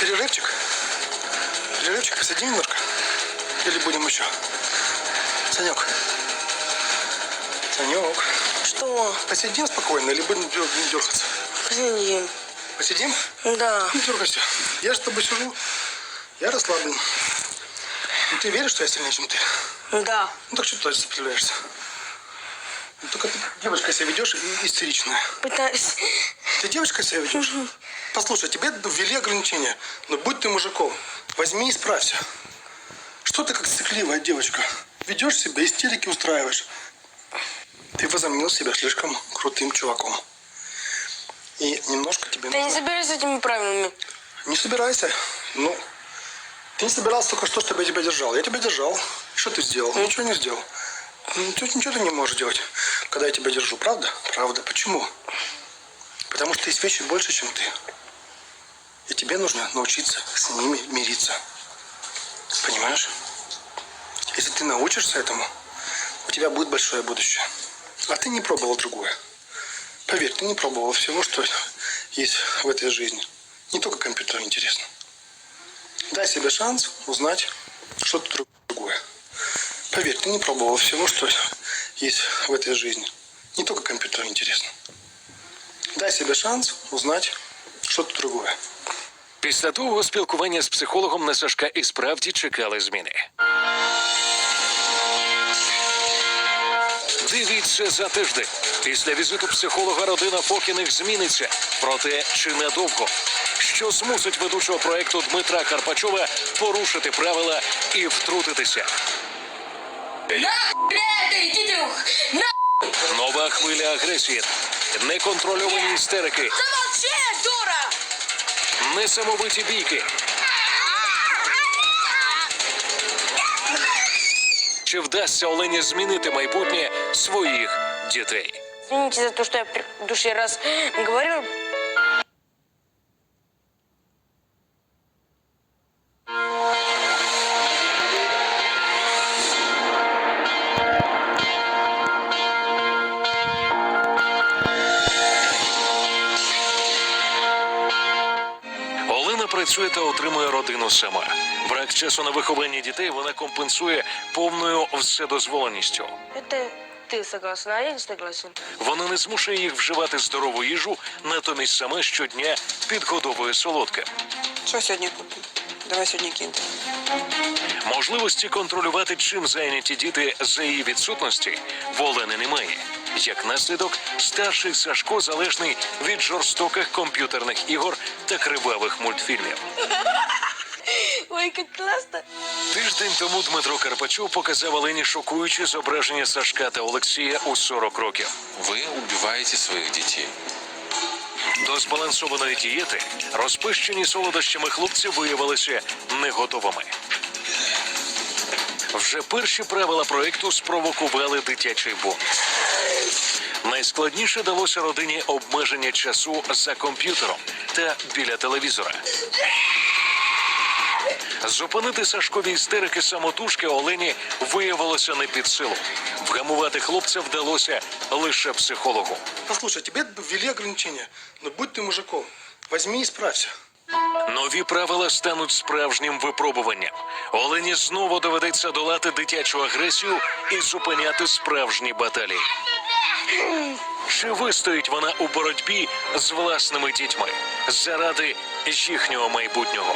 Перерывчик? Перерывчик, посидим немножко? Или будем еще? Санек. Санек. Что? Посидим спокойно или будем дер- дергаться? Посидим. Посидим? Да. Не дергайся. Я же с тобой сижу. Я расслаблен. Ну, ты веришь, что я сильнее, чем ты? Да. Ну так что ты сопротивляешься? Ну, Только ты девочка себя ведешь и истеричная. Пытаюсь. Ты девочка себя ведешь? Послушай, тебе ввели ограничения, но будь ты мужиком, возьми и справься. Что ты как сыкливая девочка? Ведешь себя, истерики устраиваешь. Ты возомнил себя слишком крутым чуваком. И немножко тебе Ты не нужно- собираюсь с этими правилами. Не собирайся. Ну, ты не собирался только что, чтобы я тебя держал. Я тебя держал. Что ты сделал? Ничего не сделал. Ничего, ничего ты не можешь делать, когда я тебя держу. Правда? Правда. Почему? Потому что есть вещи больше, чем ты. И тебе нужно научиться с ними мириться. Понимаешь? Если ты научишься этому, у тебя будет большое будущее. А ты не пробовал другое. Поверь, ты не пробовал всего, что есть в этой жизни. Не только компьютер интересно. Дай себе шанс узнать что-то другое. Поверь, ты не пробовал всего, что есть в этой жизни. Не только компьютер интересно. Дай себе шанс узнать что-то другое. Після довгого спілкування з психологом на Сашка і справді чекали зміни. Дивіться за тиждень. Після візиту психолога родина Фокіних зміниться. Проте чи надовго? Що змусить ведучого проекту Дмитра Карпачова порушити правила і втрутитися? Это, идите на... Агресії, неконтрольовані істерики, Замолчи, дура! несамовиті бійки. Чи вдасться Олені змінити майбутнє своїх дітей? Извините за то, что я в душе раз говорил. Працює та отримує родину сама. Брак часу на виховання дітей вона компенсує повною вседозволеністю. Это ты согласна, а я не согласен. Вона не змушує їх вживати здорову їжу, натомість сама щодня підгодовує солодке. Що сьогодні купимо? Давай сьогодні кінти. Можливості контролювати, чим зайняті діти за її відсутності, в Олени немає. Як наслідок, старший Сашко залежний від жорстоких комп'ютерних ігор та кривавих мультфільмів. Ой, как классно. Тиждень тому Дмитро Карпачов показав Олені шокуюче зображення Сашка та Олексія у 40 років. Вы убиваете своих детей. До збалансованої дієти розпищені солодощами хлопці виявилися не готовими. Вже перші правила проекту спровокували дитячий бунт. Найскладніше далося родині обмеження часу за комп'ютером та біля телевізора. Зупинити Сашкові істерики самотужки Олені виявилося не під силу. Вгамувати хлопця вдалося лише психологу. Послушай, тебе ввели ограничения, но будь ты мужиком, возьми и справься. Нові правила стануть справжнім випробуванням. Олені знову доведеться долати дитячу агресію і зупиняти справжні баталії. Чи вистоїть вона у боротьбі з власними дітьми заради їхнього майбутнього?